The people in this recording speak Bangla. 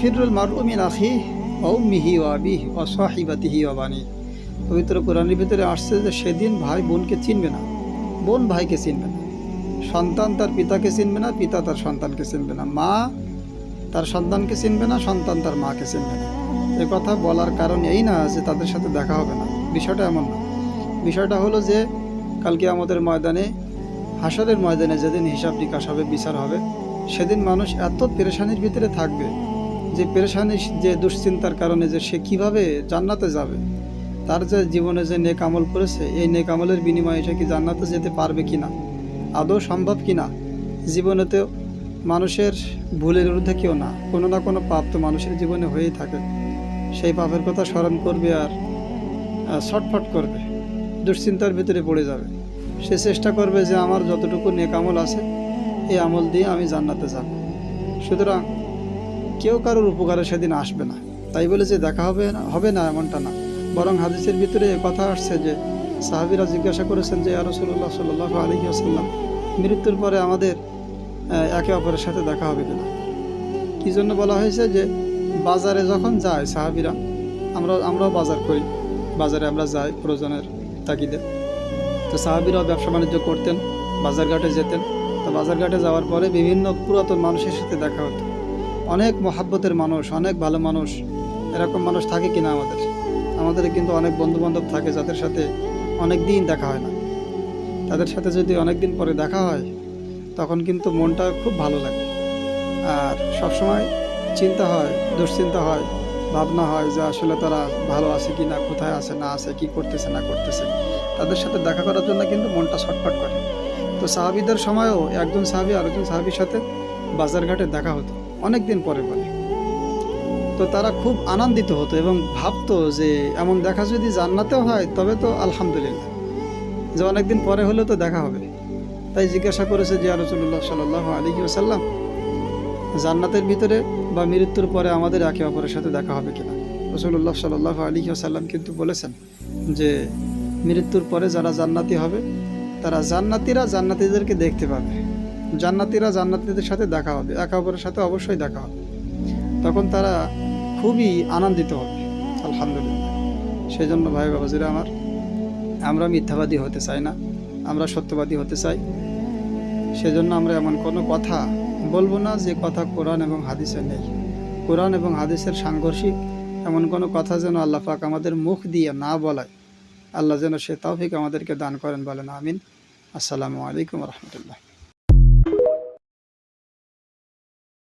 ফিরুল মারুমিন আখি ও মিহি ও আবি ও পবিত্র কোরআনের ভিতরে আসছে যে সেদিন ভাই বোনকে চিনবে না। বোন ভাইকে চিনবে না। সন্তান তার পিতাকে চিনবে না, পিতা তার সন্তানকে চিনবে না। মা তার সন্তানকে চিনবে না, সন্তান তার মাকে চিনবে না। এ কথা বলার কারণ এই না যে তাদের সাথে দেখা হবে না। বিষয়টা এমন না। বিষয়টা হলো যে কালকে আমাদের ময়দানে হাসরের ময়দানে যেদিন হিসাব নিকাশ হবে, বিচার হবে সেদিন মানুষ এত পেরেশানির ভিতরে থাকবে যে পেরেশানি, যে দুশ্চিন্তার কারণে যে সে কীভাবে জান্নাতে যাবে। তার যে জীবনে যে নেক আমল করেছে, এই নেক আমলের বিনিময়ে সে কি জান্নাতে যেতে পারবে কি না আদৌ সম্ভব কি না জীবনেতেও মানুষের ভুলের ঊর্ধ্বে কেউ না, কোনো না কোনো পাপ তো মানুষের জীবনে হয়েই থাকে। সেই পাপের কথা স্মরণ করবে আর ছটফট করবে, দুশ্চিন্তার ভিতরে পড়ে যাবে। সে চেষ্টা করবে যে আমার যতটুকু নেকামল আছে এই আমল দিয়ে আমি জান্নাতে যাব। সুতরাং কেউ কারোর উপকারে সেদিন আসবে না। তাই বলে যে দেখা হবে না হবে না এমনটা না। বরং হাদিসের ভিতরে কথা আসছে যে সাহাবিরা জিজ্ঞাসা করেছেন যে আরসুল্লাহ সাল্লাহ আলী আসাল্লাম মৃত্যুর পরে আমাদের একে অপরের সাথে দেখা হবে কিনা? কী জন্য বলা হয়েছে যে, বাজারে যখন যায় সাহাবিরা, আমরা, আমরাও বাজার করি। বাজারে আমরা যাই প্রয়োজনের তাগিদে। তো সাহাবিরাও ব্যবসা বাণিজ্য করতেন, বাজারঘাটে যেতেন। বাজারঘাটে যাওয়ার পরে বিভিন্ন পুরাতন মানুষের সাথে দেখা হতো। অনেক মহাব্বতের মানুষ, অনেক ভালো মানুষ, এরকম মানুষ থাকে কিনা আমাদের? আমাদের কিন্তু অনেক বন্ধু বান্ধব থাকে যাদের সাথে অনেক দিন দেখা হয় না। তাদের সাথে যদি অনেক দিন পরে দেখা হয়, তখন কিন্তু মনটা খুব ভালো লাগে। আর সবসময় চিন্তা হয়, দুশ্চিন্তা হয়, ভাবনা হয় যে আসলে তারা ভালো আছে কি না কোথায় আছে, না আছে, কি করতেছে, না করতেছে। তাদের সাথে দেখা করার জন্য কিন্তু মনটা ছটফট করে। তো সাহাবিদের সময়ও একজন সাহাবি আরেকজন সাহাবির সাথে বাজারঘাটে দেখা হতো অনেক দিন পরে পরে। তো তারা খুব আনন্দিত হতো এবং ভাবতো যে এমন দেখা যদি জান্নাতেও হয়, তবে তো আলহামদুলিল্লাহ। যে অনেকদিন পরে হলেও তো দেখা হবে। তাই জিজ্ঞাসা করেছে যে রসুল্লাহ সাল্লাহ আলী সাল্লাম জান্নাতের ভিতরে বা মৃত্যুর পরে আমাদের একে অপরের সাথে দেখা হবে কিনা? রসুল্লাহ সাল্লাহ আলী সাল্লাম কিন্তু বলেছেন যে, মৃত্যুর পরে যারা জান্নাতি হবে তারা জান্নাতিরা জান্নাতিদেরকে দেখতে পাবে। জান্নাতিরা জান্নাতিদের সাথে দেখা হবে, একে অপরের সাথে অবশ্যই দেখা হবে। তখন তারা খুবই আনন্দিত হবে, আলহামদুলিল্লাহ। সেই জন্য ভাই বাবাজিরা আমার, আমরা মিথ্যাবাদী হতে চাই না, আমরা সত্যবাদী হতে চাই। সেজন্য আমরা এমন কোনো কথা বলব না যে কথা কোরআন এবং হাদিসে নেই। কোরআন এবং হাদিসের সাংঘর্ষিক এমন কোনো কথা যেন আল্লাহ পাক আমাদের মুখ দিয়ে না বলায়। আল্লাহ যেন সে তৌফিক আমাদেরকে দান করেন বলেন আমিন। আসসালামু আলাইকুম রহমতুল্লাহ।